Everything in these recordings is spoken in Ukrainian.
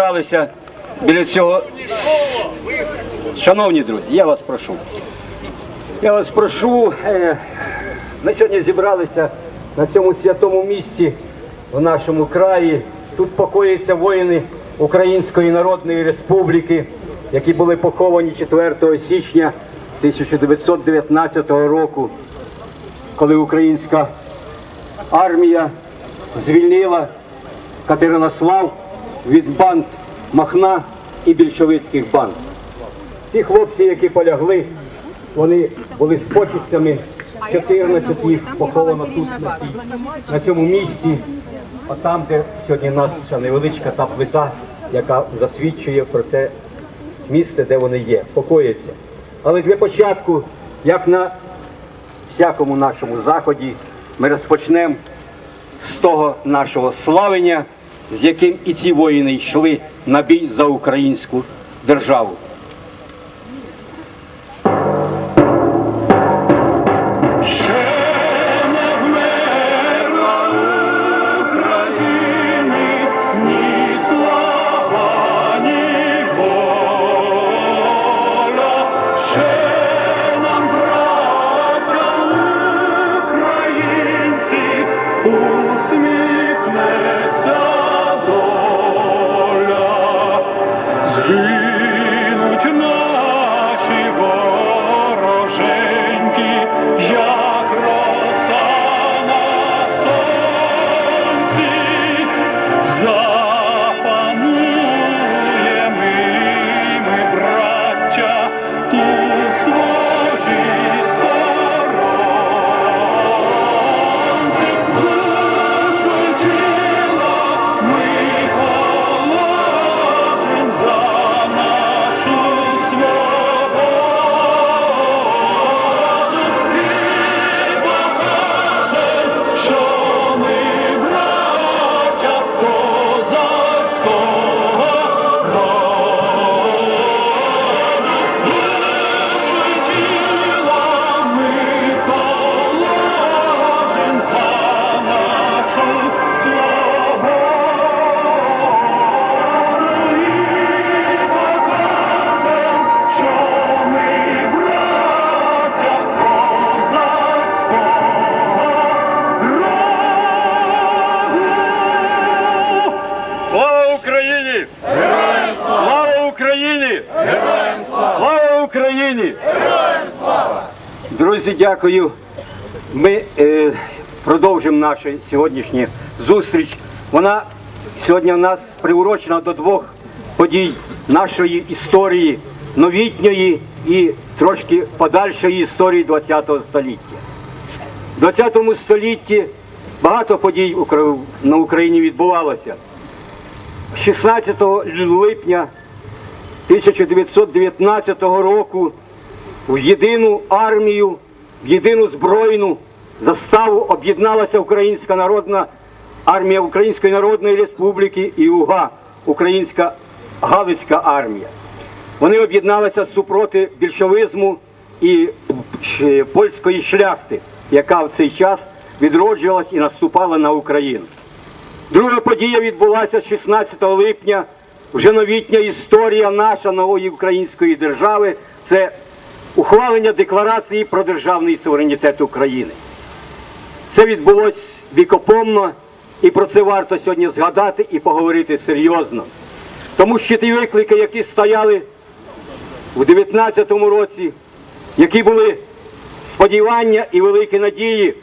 зібралися біля цього. Шановні друзі, я вас прошу. Я вас прошу. е, Ми сьогодні зібралися на цьому святому місці в нашому краї. Тут покояться воїни Української Народної Республіки, які були поховані 4 січня 1919 року, коли українська армія звільнила Катеринослав від банд Махна і більшовицьких банд. Ті хлопці, які полягли, вони були з почестями, 14 їх поховано тут, на, на цьому місці, а там, де сьогодні наша невеличка та плита, яка засвідчує про це місце, де вони є, покояться. Але для початку, як на всякому нашому заході, ми розпочнемо з того нашого славення, з яким і ці воїни йшли на бій за українську державу. Україні! Героям слава! Слава Україні! Героям слава! Друзі, дякую. Ми е, продовжимо нашу сьогоднішню зустріч. Вона сьогодні в нас приурочена до двох подій нашої історії, новітньої і трошки подальшої історії ХХ століття. В 20 столітті багато подій на Україні відбувалося. 16 липня 1919 року в єдину армію, в єдину збройну заставу об'єдналася Українська народна армія Української Народної Республіки і УГА, Українська Галицька армія. Вони об'єдналися супроти більшовизму і польської шляхти, яка в цей час відроджувалась і наступала на Україну. Друга подія відбулася 16 липня. Вже новітня історія наша нової української держави це ухвалення декларації про державний суверенітет України. Це відбулось вікопомно, і про це варто сьогодні згадати і поговорити серйозно. Тому що ті виклики, які стояли у 19-му році, які були сподівання і великі надії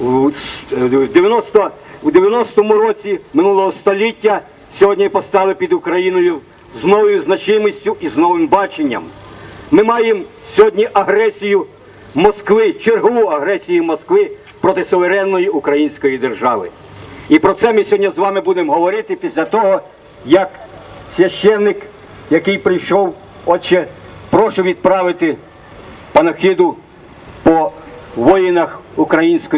в 90 у 90-му році минулого століття сьогодні постали під Україною з новою значимістю і з новим баченням. Ми маємо сьогодні агресію Москви, чергову агресію Москви проти суверенної української держави. І про це ми сьогодні з вами будемо говорити після того, як священник, який прийшов, отче, прошу відправити панахиду по воїнах української.